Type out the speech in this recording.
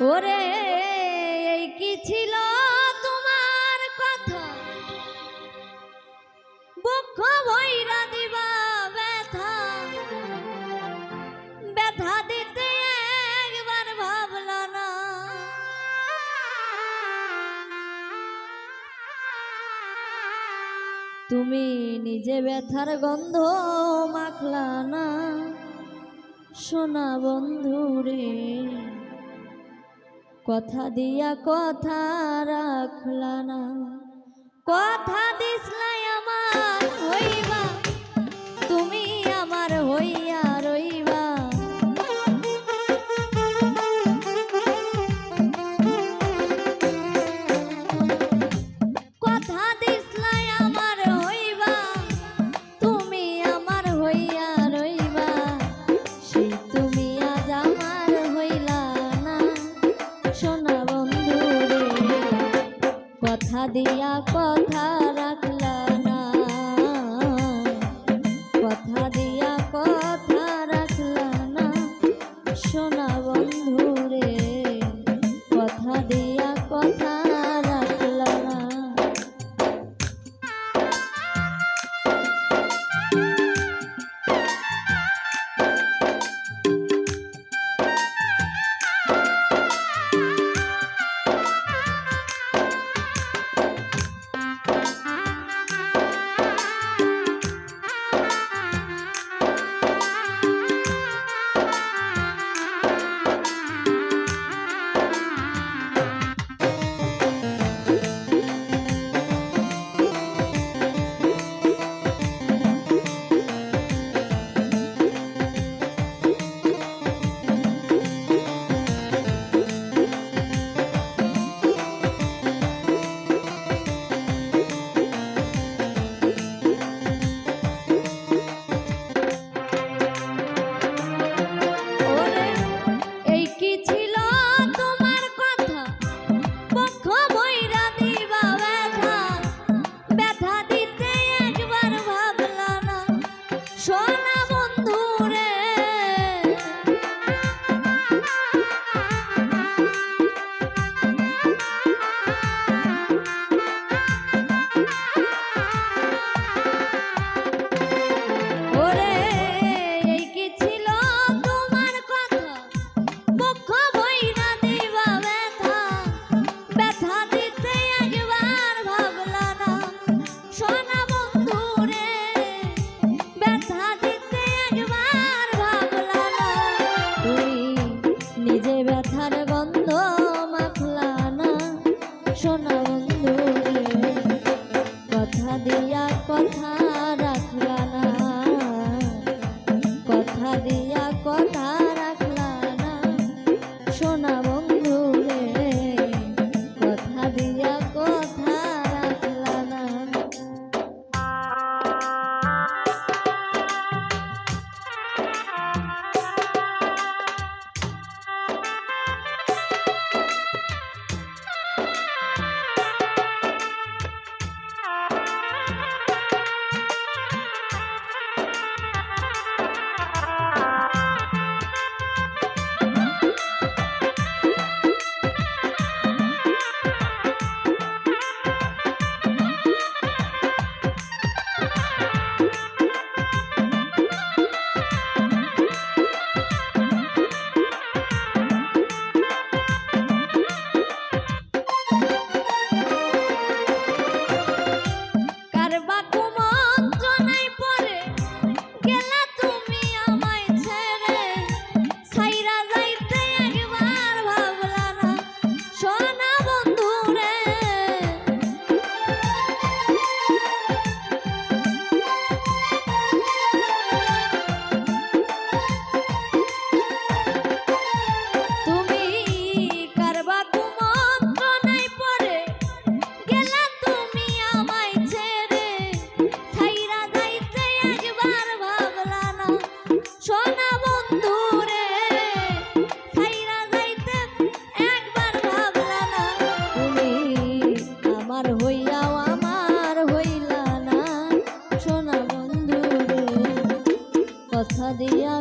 ওরে, এই কি ছিল তোমার কথা? বুক ভৈরা দিবা ব্যথা। ব্যথা দিতে একবার ভাবল না। তুমি নিজে ব্যথার গন্ধ মাখলা না। শোনা বন্ধু রে কথা দিয়া কথা রাখলা না। কথা দিসলাই আমার হইবা। দিয়া দিয়া